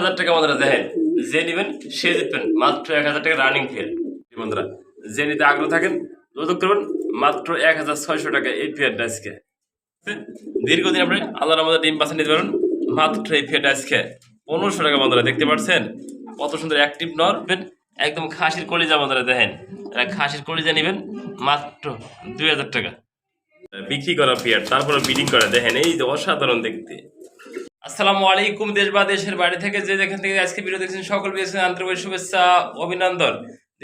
হাজার টাকা বন্ধুরা, দেখেন, যে নেবেন, সে জিতবেন। মাত্র এক হাজার টাকা রানিং ফেয়ার বন্ধুরা, যে নিতে আগ্রহ থাকেন, যোগাযোগ করবেন, মাত্র এক হাজার ছয়শো টাকা এই ফেয়ারটা আজকে দীর্ঘদিন আপনি আল্লাহর আমাদের ডিম পাশে নিতে পারেন মাত্র এই ফেয়ারটা আজকে পনেরোশো টাকা বন্ধুরা, দেখতে পাচ্ছেন? কত সুন্দর অ্যাক্টিভ নর পেন একদম খাসির কলিজা বন্ধুরা, দেখেন। খাসির কলিজা নেবেন, মাত্র দুই হাজার টাকা। বিক্রি করা পেয়ার তারপরে বিডিং করা, দেখেন, এই অসাধারণ দেখতে। আসসালামু আলাইকুম, দেশ বা দেশের বাড়ি থেকে যে যেখান থেকে আজকে ভিডিও দেখছেন সকল পেয়েছেন আন্তরিক শুভেচ্ছা, অভিনন্দন।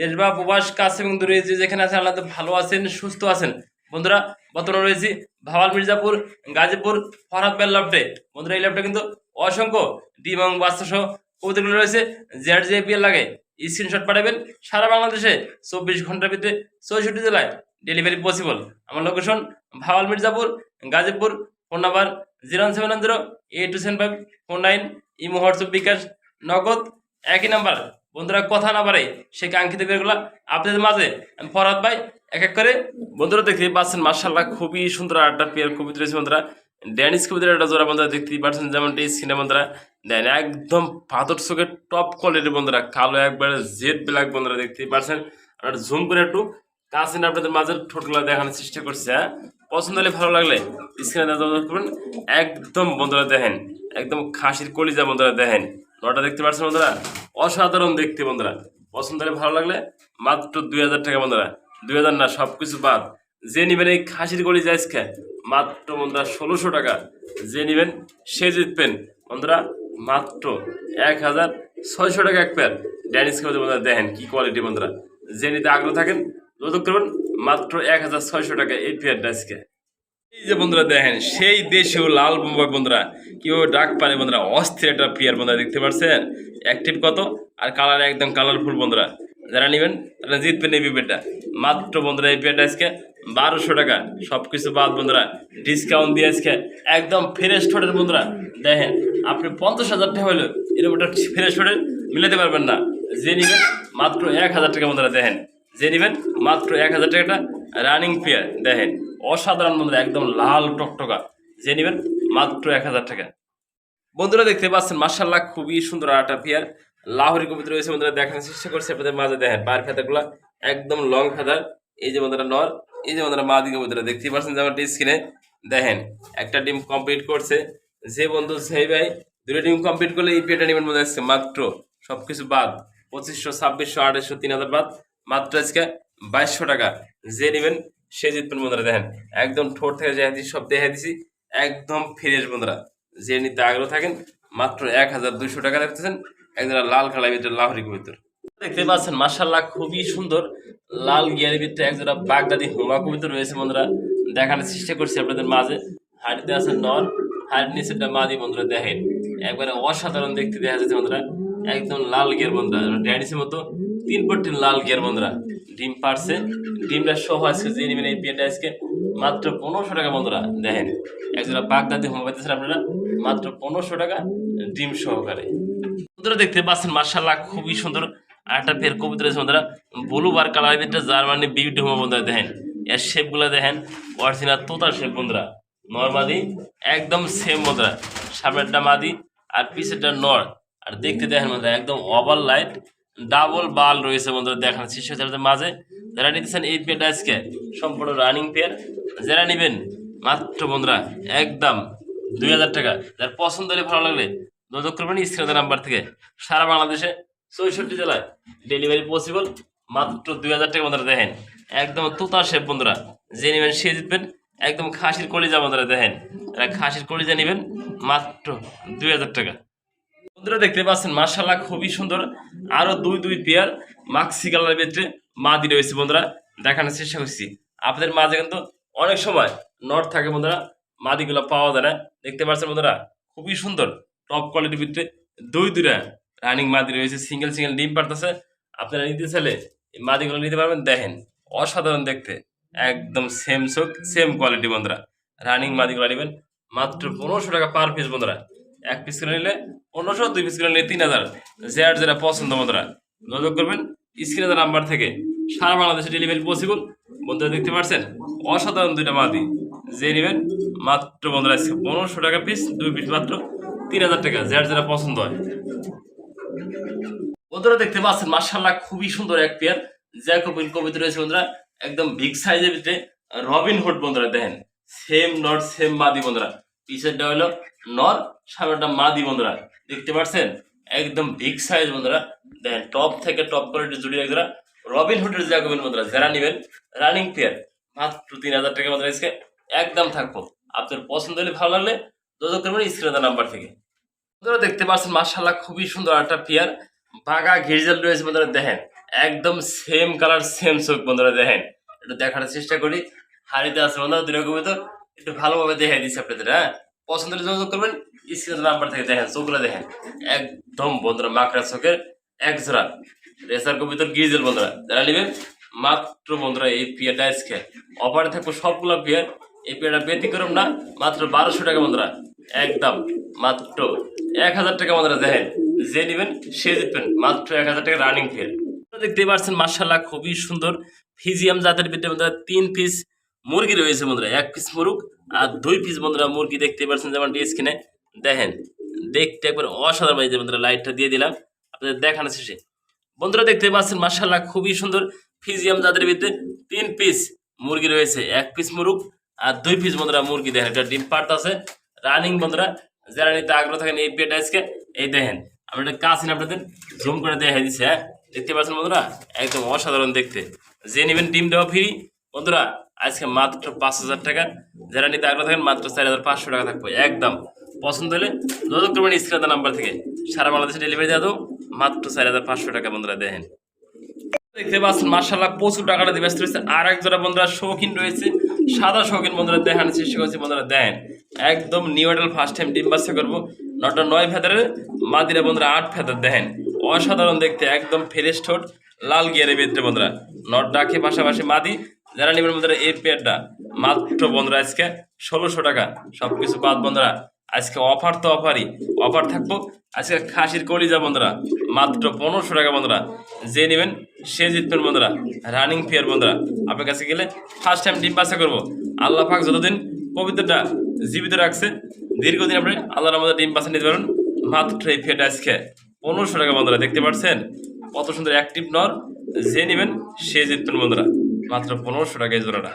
দেশ বা প্রবাস, কাছে এবং দূরে যে যেখানে আছেন, আল্লাহ ভালো আছেন, সুস্থ আছেন। বন্ধুরা, বর্তমানে রয়েছি ভাওয়াল মির্জাপুর, গাজীপুর, ফরহাদ বেল ল্যাবটে বন্ধুরা, এই ল্যাবটা কিন্তু অসংখ্য ডিম এবং বাচ্চা সহ কবুতরগুলো রয়েছে। জেড জেপিএল লাগে। স্ক্রিনশট পাঠাবেন। সারা বাংলাদেশে চব্বিশ ঘণ্টার ভিতরে চৌষট্টি জেলায় ডেলিভারি পসিবল আমার location Bhawal Mirzapur, Gazipur, phone number zero seven one zero eight two seven five four nine imo WhatsApp bKash Nagad, একই নাম্বার বন্ধুরা কথা না পারে কাঙ্ক্ষিত আপনাদের মাঝে ভাই এক এক করে বন্ধুরা দেখতে পাচ্ছেন মার্শাল্লাহ খুবই সুন্দর রয়েছে বন্ধুরা। ড্যানিস কবিতার একটা জোড়া বন্ধুরা দেখতেই পাচ্ছেন যেমন এই সিনেমা বন্ধুরা দেন একদম পাথর চোখের টপ কোয়ালিটির বন্ধুরা, কালো একবারে জেড ব্ল্যাক বন্ধুরা দেখতেই পাচ্ছেন। আর জুম করে একটু কাছে আপনাদের মাঝে ঠোঁটগুলো দেখানোর চেষ্টা করছে হ্যাঁ। পছন্দ হলে ভালো লাগলে স্ক্রিনে করবেন। একদম বন্ধুরা দেখেন, একদম খাসির কলিজা বন্ধুরা দেখেন। নটা দেখতে পাচ্ছেন বন্ধুরা? অসাধারণ দেখতে বন্ধুরা। পছন্দ হলে ভালো লাগলে মাত্র দুই হাজার টাকা বন্ধুরা। দুই হাজার না সব কিছু বাদ। যে নেবেন এই খাসির কলিজা আজকে, মাত্র বন্ধুরা ষোলোশো টাকা। যে নেবেন, সে জিতবেন। বন্ধুরা, মাত্র এক হাজার ছয়শো টাকা এক প্যার ড্যানিস বন্ধুরা দেখেন কি কোয়ালিটি বন্ধুরা। যে নিতে আগ্রহ থাকেন, যোগাযোগ করবেন। মাত্র এক হাজার ছয়শো টাকা এই পেয়ারটা আজকে। এই যে বন্ধুরা দেখেন, সেই দেশেও লাল বোম্বাই বন্ধুরা, কীভাবে ডাক পারে বন্ধুরা, অস্থির একটা পেয়ার বন্ধুরা দেখতে পাচ্ছেন। অ্যাক্টিভ কত? আর কালার একদম কালারফুল বন্ধুরা। যারা নেবেন, তারা জিতবেন এই পেয়ারটা। মাত্র বন্ধুরা এই পেয়ারটা আজকে বারোশো টাকা। সব কিছু বাদ বন্ধুরা ডিসকাউন্ট দিয়ে আজকে একদম ফ্রেশ ঠোঁটের বন্ধুরা। দেখেন, আপনি পঞ্চাশ হাজার টাকা হলেও এরকম একটা ফ্রেশ ঠোঁটের মিলাতে পারবেন না। যে নেবেন, মাত্র এক হাজার টাকা বন্ধুরা, দেখেন। যে নেবেন মাত্র এক হাজার টাকাটা রানিং পেয়ার দেখেন, অসাধারণ বন্ধুরা, একদম লাল টকটকা। যে নেবেন মাত্র এক হাজার টাকা। বন্ধুরা, দেখতে পাচ্ছেন মার্শাল্লাহ খুবই সুন্দর আটা পেয়ার লাহোরি কবিতা রয়েছে, বন্ধুরা, দেখানোর চেষ্টা করছে আপনাদের মাঝে। দেখেন, পায়ের ফেদারগুলো একদম লং ফেদার এই যে বন্ধুরা, নর, এই যে বন্ধুরা মা দিকে বন্ধুরা দেখতেই পাচ্ছেন যে আমার স্ক্রিনে দেখেন, একটা ডিম কমপ্লিট করছে। যে বন্ধু, সেই ভাই, দুটো ডিম কমপ্লিট করলে এই পেয়ারটা নেবেন মধ্যে আসছে মাত্র সব কিছু বাদ। পঁচিশশো, ছাব্বিশশো, আঠাশশো, তিন হাজার বাদ। মাত্র আজকে বাইশশো টাকা। যে নেবেন, সে জিতবেন বন্ধুরা, দেখেন, একদম ঠোঁট থেকে যে দিছি সব দেখে দিছি, একদম ফ্রেশ বন্ধুরা। যে নিতে আগ্রহ থাকেন, মাত্র এক হাজার দুইশো টাকা দেখতেছেন একদম লাল কালার ভিতরে লাহরি কবিতর। দেখতে পাচ্ছেন মার্শাল্লাহ খুবই সুন্দর লাল গিয়ারের ভিতরে একজোড়া বাগদাদি হুমা কবিতর রয়েছে বন্ধুরা। দেখানোর চেষ্টা করছি আপনাদের মাঝে। হাড়িতে আছে নর, হাড়ির নিচেরটা মাদি বন্ধুরা দেখেন। একবারে অসাধারণ দেখতে দেখা যাচ্ছে বন্ধুরা। একদম লাল গিয়ার বন্ধুরা ড্যাডিসের মতো তিন পট্টি লাল গিয়ার বন্ধুরা। ডিম পারছে। ডিমটা সহ আজকে যে নেবেন এই পেয়ারটা আজকে মাত্র পনেরোশো টাকা বন্ধুরা। দেখেন, একজোড়া বাগদাদি হুমা পাইতেছেন আপনারা, মাত্র পনেরোশো টাকা ডিম সহকারে। বন্ধুরা দেখতে পাচ্ছেন মার্শাল্লাহ খুবই সুন্দর আর একটা পেয়ার কবিতা রয়েছে বন্ধুরা। ব্লু বার কালারের ভিতরে জার্মানি বিউটি হোমা বন্ধুরা, দেখেন। এর শেপগুলো দেখেন অরিজিনাল তোতার শেপ বন্ধুরা। নর্মাদি একদম সেম বন্ধুরা। সামনেরটা মাদি আর পিছেরটা নর। আর দেখতে দেখেন বন্ধুরা, একদম ওভার লাইট ডাবল বাল রয়েছে বন্ধুরা দেখানো শিশু ছেলেদের মাঝে। যারা নিতেছেন এই পেয়ারটা আজকে, সম্পূর্ণ রানিং পেয়ার যারা নেবেন, মাত্র বন্ধুরা, একদম দুই হাজার টাকা। যার পছন্দ হলে ভালো লাগলে যোগাযোগ করবেন স্ক্রিনের নাম্বার থেকে। সারা বাংলাদেশে, চৌষট্টি জেলায় ডেলিভারি পসিবল মাত্র দুই হাজার টাকা বন্ধুরা, দেখেন। একদম তোতা শেপ বন্ধুরা, যে নেবেন সে জিতবেন। একদম খাসির কলিজা বন্ধুরা, দেখেন। এরা খাসির কলিজা নেবেন, মাত্র দুই হাজার টাকা। বন্ধুরা দেখতে পাচ্ছেন মার্শাল্লাহ খুবই সুন্দর। আরও দুই দুই পেয়ার মাক্সি কালারের ভিতরে মাদি রয়েছে বন্ধুরা। দেখানোর চেষ্টা করছি। আপনাদের মাঝে কিন্তু অনেক সময় নট থাকে বন্ধুরা, মাদিগুলো পাওয়া যায় না। দেখতে পাচ্ছেন বন্ধুরা, খুবই সুন্দর। টপ কোয়ালিটির ভিতরে দুই, দুইটা রানিং মাদি রয়েছে সিঙ্গেল সিঙ্গেল ডিম পারতেছে আপনারা নিতে চাইলে এই মাদিগুলো নিতে পারবেন। দেখেন, অসাধারণ দেখতে। একদম সেম চোখ সেম কোয়ালিটি বন্ধুরা। রানিং মাদিগুলো নেবেন মাত্র পনেরোশো টাকা পার পিস বন্ধুরা। এক পিস করে নিলে পনেরোশো, দুই পিস করে নিলে তিন হাজার। যে আর যেটা পছন্দ বন্ধুরা যোগাযোগ করবেন স্ক্রিনে নাম্বার থেকে সারা বাংলাদেশে ডেলিভারি পসিবল বন্ধুরা, দেখতে পাচ্ছেন? অসাধারণ দুইটা মাদি। যে নেবেন মাত্র বন্ধুরা পনেরোশো টাকা পিস দুই পিস মাত্র তিন হাজার টাকা, যার যারা পছন্দ হয়। বন্ধুরা, দেখতে পাচ্ছেন মার্শাল্লাহ খুবই সুন্দর এক পেয়ার জ্যাকোবিন কবিতা রয়েছে বন্ধুরা, একদম বিগ সাইজের ভিতরে। রবিন হুড বন্ধুরা, দেখেন। সেম নর সেম মাদি বন্ধুরা। পিছেরটা হলো নর সামনেটা মাদি বন্ধুরা, দেখতে পাচ্ছেন একদম বিগ সাইজ বন্ধুরা। দেখেন টপ থেকে টপ কোয়ালিটি জুড়ি একজোড়া রবিন হুডের জ্যাকোবিন বন্ধুরা, যারা নেবেন রানিং পেয়ার মাত্র তিন হাজার টাকা বন্ধুরা আজকে। একদম থাকব। আপনার পছন্দ হলে ভালো লাগলে যোগাযোগ করবেন স্ক্রিনে নাম্বার থেকে। বন্ধুরা, দেখতে পাচ্ছেন মার্শাল্লাহ খুবই সুন্দর একটা পেয়ার বাঘা ঘিরজাল রয়েছে বন্ধুরা, দেখেন। একদম সেম কালার সেম চোখ বন্ধুরা, দেখেন। একটু দেখার চেষ্টা করি। হাড়িতে আছে বন্ধুরা, দুই রকমের তো। একটু ভালোভাবে দেখে দিচ্ছি আপনাদের হ্যাঁ? পছন্দ যোগাযোগ করবেন, স্ক্রিনের নাম্বার থেকে দেখেন, চোখগুলো দেখেন। একদম বন্ধুরা মাকড়া চোখের এক জোড়া। রেসার কবিতর গিরিজেল বন্ধুরা, যারা নেবেন, মাত্র বন্ধুরা এই পিয়ারটা আজকে অফারে থাকব সবগুলো পিয়ার। এই পিয়ারটা ব্যতিক্রম না, মাত্র বারোশো টাকা বন্ধুরা। একদম, মাত্র এক হাজার টাকা বন্ধুরা, দেখেন। যে নেবেন, সে জিতবেন, মাত্র এক হাজার টাকা রানিং ফেয়ার দেখতে পাচ্ছেন মার্শাল্লাহ খুবই সুন্দর। ফিজিয়াম জাতের বন্ধুরা, তিন পিস মুরগি রয়েছে বন্ধুরা, এক পিস মুরগ আর দুই পিস বন্ধুরা মুরগি দেখতে পাচ্ছেন যেমন স্ক্রিনে দেখেন, দেখতে একবার অসাধারণ যে বন্ধুরা লাইটটা দিয়ে দিলাম, আপনাদের দেখানো শেষে। বন্ধুরা দেখতে পাচ্ছেন মার্শাল্লাহ খুবই সুন্দর ফিজিয়াম যাদের ভিতরে তিন পিস মুরগি রয়েছে, এক পিস মুরগ আর দুই পিস বন্ধুরা মুরগি দেখেন, এটা ডিম পার্ট আছে। রানিং বন্ধুরা, যারা নিতে আগ্রহ থাকেন এই পেট আজকে, এই দেখেন, আমি এটা কাছে আপনাদের জুম করে দেখা দিচ্ছি হ্যাঁ? দেখতে পাচ্ছেন বন্ধুরা, একদম অসাধারণ দেখতে। যে নেবেন ডিম দেওয়া ফ্রি বন্ধুরা আজকে মাত্র পাঁচ হাজার টাকা। যারা নিতে আগ্রহ থাকেন, মাত্র চার হাজার পাঁচশো টাকা থাকবে। একদম। পছন্দ হলে যোগাযোগ করবেন নাম্বার থেকে। সারা বাংলাদেশে ডেলিভারি দেওয়া মাত্র চার হাজার পাঁচশো টাকা বন্ধুরা দেখেন। দেখতে পাচ্ছেন মার্শাল্লাহ প্রচুর টাকাটা দিয়ে ব্যস্ত রয়েছে। আর এক জোড়া বন্ধুরা শৌখিন রয়েছে। সাদা শৌখিন বন্ধুরা দেখানোর চেষ্টা করছি বন্ধুরা, দেখেন। একদম নিউ এডাল ফার্স্ট টাইম ডিম বাচ্চা করব। নটা নয় ফেদারের, মাদিরা বন্ধুরা আট ফেদার, দেখেন। অসাধারণ দেখতে, একদম ফ্রেশ ঠোঁট, লাল গিয়ারের ভিতরে বন্ধুরা। নট ডাকে পাশাপাশি মাদি যারা নেবেন বন্ধুরা এই পেয়ারটা মাত্র বন্ধুরা আজকে ষোলোশো টাকা। সব কিছু বাদ বন্ধুরা, আজকে অফার তো অফারই অফার থাকব, আজকে খাসির কলিজা বন্ধুরা, মাত্র পনেরোশো টাকা বন্ধুরা। যে নেবেন, সে জিতবেন বন্ধুরা রানিং ফেয়ার বন্ধুরা। আপনার কাছে গেলে ফার্স্ট টাইম ডিম পাসা করব। আল্লাহ পাক যতদিন পবিত্রটা জীবিত রাখছে, দীর্ঘদিন আপনি আল্লাহর আমাদের ডিম পাসা নিতে পারেন মাত্র এই ফেয়ারটা আজকে পনেরোশো টাকা বন্ধুরা, দেখতে পাচ্ছেন? কত সুন্দর অ্যাক্টিভ নর, যে নেবেন, সে জিতবেন বন্ধুরা। মাত্র পনেরোশো টাকা এই জোড়াটা।